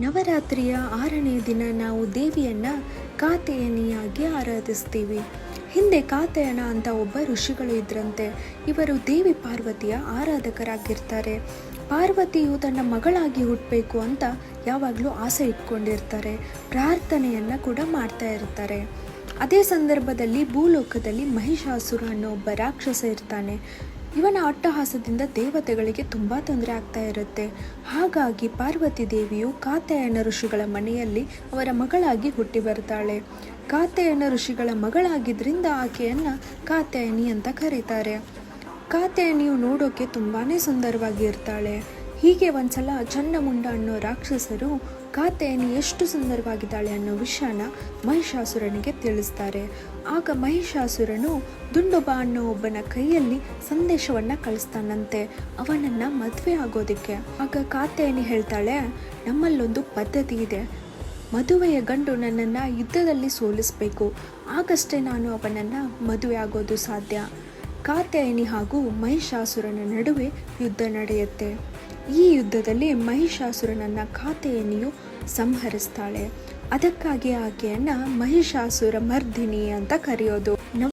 ನವರಾತ್ರಿಯ ಆರನೇ ದಿನ ನಾವು ದೇವಿಯನ್ನ ಕಾತೆಯನಿಯಾಗಿ ಆರಾಧಿಸ್ತೀವಿ. ಹಿಂದೆ ಕಾತೆಯನ ಅಂತ ಒಬ್ಬ ಋಷಿಗಳು ಇದ್ರಂತೆ. ಇವರು ದೇವಿ ಪಾರ್ವತಿಯ ಆರಾಧಕರಾಗಿರ್ತಾರೆ. ಪಾರ್ವತಿಯು ತನ್ನ ಮಗಳಾಗಿ ಹುಟ್ಟಬೇಕು ಅಂತ ಯಾವಾಗಲೂ ಆಸೆ ಇಟ್ಕೊಂಡಿರ್ತಾರೆ. ಪ್ರಾರ್ಥನೆಯನ್ನು ಕೂಡ ಮಾಡ್ತಾ ಇರ್ತಾರೆ. ಅದೇ ಸಂದರ್ಭದಲ್ಲಿ ಭೂಲೋಕದಲ್ಲಿ ಮಹಿಷಾಸುರ ಅನ್ನೋ ಒಬ್ಬ ರಾಕ್ಷಸ ಇರ್ತಾನೆ. ಇವನ ಅಟ್ಟಹಾಸದಿಂದ ದೇವತೆಗಳಿಗೆ ತುಂಬ ತೊಂದರೆ ಆಗ್ತಾ ಇರುತ್ತೆ. ಹಾಗಾಗಿ ಪಾರ್ವತಿ ದೇವಿಯು ಕಾತ್ಯಾಯನ ಋಷಿಗಳ ಮನೆಯಲ್ಲಿ ಅವರ ಮಗಳಾಗಿ ಹುಟ್ಟಿ ಬರ್ತಾಳೆ. ಕಾತ್ಯಾಯನ ಋಷಿಗಳ ಮಗಳಾಗಿದ್ದರಿಂದ ಆಕೆಯನ್ನ ಕಾತ್ಯಾಯನಿ ಅಂತ ಕರೀತಾರೆ. ಕಾತ್ಯಾಯನಿಯು ನೋಡೋಕೆ ತುಂಬಾ ಸುಂದರವಾಗಿ ಇರ್ತಾಳೆ. ಹೀಗೆ ಒಂದ್ಸಲ ಚಂಡಮುಂಡ ಅನ್ನೋ ರಾಕ್ಷಸರು ಕಾತೆಯನ್ನು ಎಷ್ಟು ಸುಂದರವಾಗಿದ್ದಾಳೆ ಅನ್ನೋ ವಿಷಯನ ಮಹಿಷಾಸುರನಿಗೆ ತಿಳಿಸ್ತಾರೆ. ಆಗ ಮಹಿಷಾಸುರನು ದುಂಡುಬ ಅನ್ನೋ ಒಬ್ಬನ ಕೈಯಲ್ಲಿ ಸಂದೇಶವನ್ನ ಕಳಿಸ್ತಾನಂತೆ, ಅವನನ್ನ ಮದುವೆ ಆಗೋದಿಕ್ಕೆ. ಆಗ ಕಾತೆಯನ್ನು ಹೇಳ್ತಾಳೆ, ನಮ್ಮಲ್ಲೊಂದು ಪದ್ಧತಿ ಇದೆ. ಮದುವೆಯ ಗಂಡು ನನ್ನನ್ನು ಯುದ್ಧದಲ್ಲಿ ಸೋಲಿಸಬೇಕು. ಆಗಷ್ಟೇ ನಾನು ಅವನನ್ನು ಮದುವೆ ಆಗೋದು ಸಾಧ್ಯ. ಕಾತ್ಯಾಯಿನಿ ಹಾಗೂ ಮಹಿಷಾಸುರನ ನಡುವೆ ಯುದ್ಧ ನಡೆಯುತ್ತೆ. ಈ ಯುದ್ಧದಲ್ಲಿ ಮಹಿಷಾಸುರನನ್ನ ಖಾತೆಯನ್ನು ಸಂಹರಿಸ್ತಾಳೆ. ಅದಕ್ಕಾಗಿ ಆಕೆಯನ್ನ ಮಹಿಷಾಸುರ ಮರ್ದಿನಿ ಅಂತ ಕರೆಯೋದು.